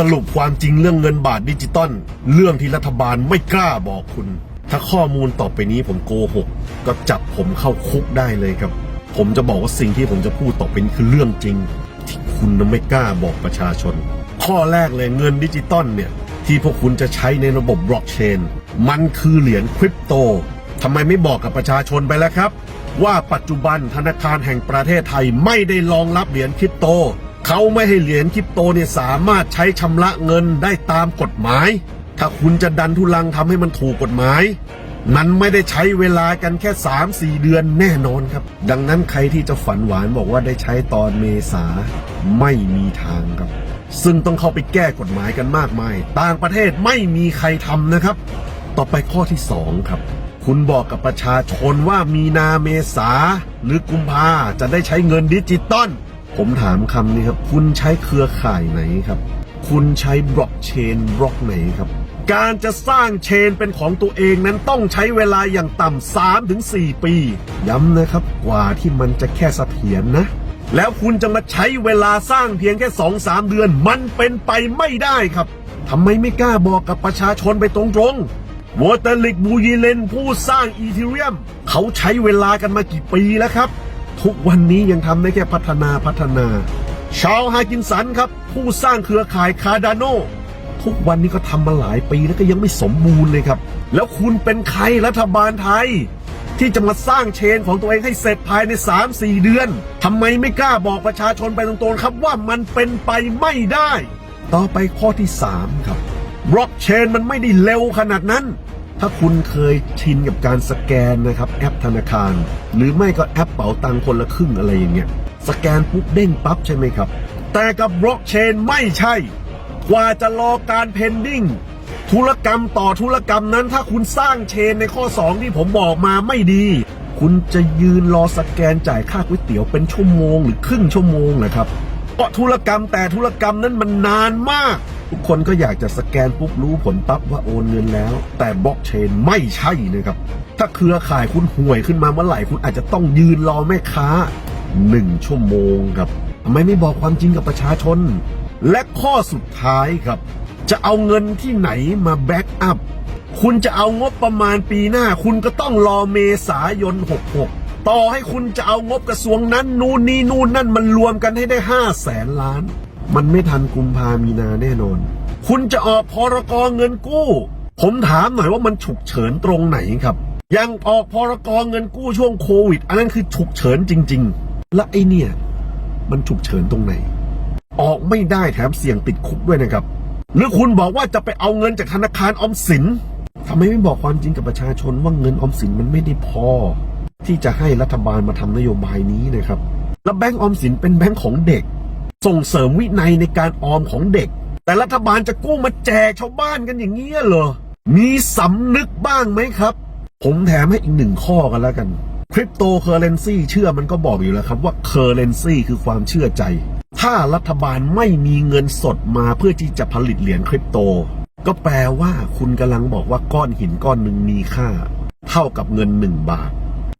สรุปความจริงเรื่องเงินบาทดิจิตอลเรื่องที่รัฐบาลไม่กล้าบอกคุณ ถ้าข้อมูลต่อไปนี้ผมโกหก ก็จับผมเข้าคุกได้เลยครับ ผมจะบอกว่าสิ่งที่ผมจะพูดต่อไปนี้คือเรื่องจริง ที่คุณน่ะไม่กล้าบอกประชาชน ข้อแรกเลยเงินดิจิตอลเนี่ย ที่พวกคุณจะใช้ในระบบบล็อกเชน มันคือเหรียญคริปโตทำไมไม่บอกกับประชาชนไปแล้วครับ ว่าปัจจุบันธนาคารแห่งประเทศไทยไม่ได้รองรับเหรียญคริปโต เขาไม่ให้เหรียญคริปโตเนี่ยสามารถใช้ชำระเงินได้ตามกฎหมาย ถ้าคุณจะดันทุลังทำให้มันถูกกฎหมาย มันไม่ได้ใช้เวลากันแค่ 3-4 เดือนแน่นอนครับ ดังนั้นใครที่จะฝันหวานบอกว่าได้ใช้ตอนเมษาไม่มีทางครับ ซึ่งต้องเข้าไปแก้กฎหมายกันมากมาย ต่างประเทศไม่มีใครทำนะครับ ต่อไปข้อที่ 2 ครับคุณบอกกับประชาชนว่ามีนาเมษาหรือกุมภาจะได้ใช้เงินดิจิตอล ผมถามคำนี้ครับ คุณใช้เครือข่ายไหนครับ คุณใช้บล็อกเชนบล็อกไหนครับ การจะสร้างเชนเป็นของตัวเองนั้นต้องใช้เวลาอย่างต่ำ3ถึง4ปี ย้ำนะครับกว่าที่มันจะแค่เสถียรนะแล้วคุณจะมาใช้เวลาสร้างเพียงแค่2-3เดือน มันเป็นไปไม่ได้ครับทำไมไม่กล้าบอกกับประชาชนไปตรงๆวอเตอร์ลิกบูยีเลนผู้สร้างอีเทเรียม เขาใช้เวลากันมากี่ปีแล้วครับ ทุกวันนี้ยังทำได้แค่พัฒนาพัฒนาชาวฮากินสันครับ ผู้สร้างเครือข่ายคาร์ดาโนทุกวันนี้ก็ทำมาหลายปีแล้วก็ยังไม่สมบูรณ์เลยครับ แล้วคุณเป็นใครรัฐบาลไทย ที่จะมาสร้างเชนของตัวเองให้เสร็จภายใน 3-4 เดือนทำไมไม่กล้าบอกประชาชนไปตรงๆครับว่ามันเป็นไปไม่ได้ ต่อไปข้อที่ 3 ครับบล็อกเชนมันไม่ได้เร็วขนาดนั้น ถ้าคุณเคยชินกับการสแกนนะครับแอปธนาคาร หรือไม่ก็แอปเป๋าตังคนละครึ่งอะไรอย่างเงี้ยสแกนปุ๊บเด้งปั๊บใช่ไหมครับ แต่กับบล็อกเชนไม่ใช่ กว่าจะรอการเพนดิ้งธุรกรรมต่อธุรกรรมนั้นถ้าคุณสร้างเชนในข้อ 2 ที่ผมบอกมาไม่ดี คุณจะยืนรอสแกนจ่ายค่าก๋วยเตี๋ยวเป็นชั่วโมงหรือครึ่งชั่วโมงนะครับเพราะธุรกรรมแต่ธุรกรรมนั้นมันนานมาก ทุกคนก็อยากจะสแกนปุ๊บรู้ผลปั๊บว่าโอนเงินแล้ว แต่บล็อกเชนไม่ใช่นะครับ ถ้าเครือข่ายคุณห่วยขึ้นมาเมื่อไหร่คุณอาจจะต้องยืนรอแม่ค้าหนึ่งชั่วโมงครับทำไมไม่บอกความจริงกับประชาชน และข้อสุดท้ายครับ จะเอาเงินที่ไหนมาแบ็กอัพคุณจะเอางบประมาณปีหน้า คุณก็ต้องรอเมษายน 66 ต่อให้คุณจะเอางบกระทรวงนั้น นู่นนี่นู่นนั่นมันรวมกันให้ได้ 5 0 0แสนล้าน มันไม่ทันกุมภามีนาแน่นอน คุณจะออกพรกเงินกู้ ผมถามหน่อยว่ามันฉุกเฉินตรงไหนครับยังออกพรกเงินกู้ช่วงโควิด อันนั้นคือฉุกเฉินจริง ๆ และไอเนี่ย มันฉุกเฉินตรงไหน ออกไม่ได้แถมเสี่ยงติดคุกด้วยนะครับ หรือคุณบอกว่าจะไปเอาเงินจากธนาคารออมสินทำไมไม่บอกความจริงกับประชาชนว่าเงินออมสินมันไม่ได้พอ ที่จะให้รัฐบาลมาทำนโยบายนี้นะครับ แล้วแบงก์ออมสินเป็นแบงก์ของเด็ก ส่งเสริมวินัยในการออมของเด็ก แต่รัฐบาลจะกู้มาแจกชาวบ้านกันอย่างนี้ยเหรอ มีสำนึกบ้างไหมครับ ผมแถมให้อีกหนึ่งข้อกันแล้วกันคริปโตเคอเรนซีเชื่อมันก็บอกอยู่แล้วครับว่าเคอเรนซีคือความเชื่อใจ ถ้ารัฐบาลไม่มีเงินสดมาเพื่อที่จะผลิตเหรียญคริปโต ก็แปลว่าคุณกำลังบอกว่าก้อนหินก้อนหนึ่งมีค่า เท่ากับเงินหนึ่งบาท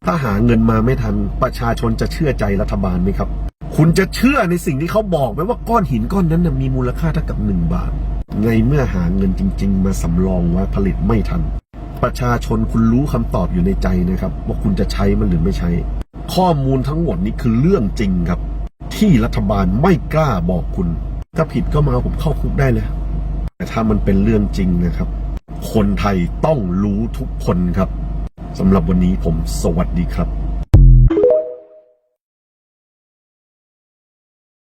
ถ้าหาเงินมาไม่ทันประชาชนจะเชื่อใจรัฐบาลไหมครับ คุณจะเชื่อในสิ่งที่เขาบอกไหมว่าก้อนหินก้อนนั้นมีมูลค่าเท่ากับหนึ่งบาท ในเมื่อหาเงินจริง ๆ มาสำรองไว้ผลิตไม่ทัน ประชาชนคุณรู้คำตอบอยู่ในใจนะครับ ว่าคุณจะใช้มันหรือไม่ใช้ ข้อมูลทั้งหมดนี้คือเรื่องจริงครับ ที่รัฐบาลไม่กล้าบอกคุณ ถ้าผิดก็มาเอาผมเข้าคุกได้เลยแต่ถ้ามันเป็นเรื่องจริงนะครับ คนไทยต้องรู้ทุกคนครับสำหรับวันนี้ผมสวัสดีครับ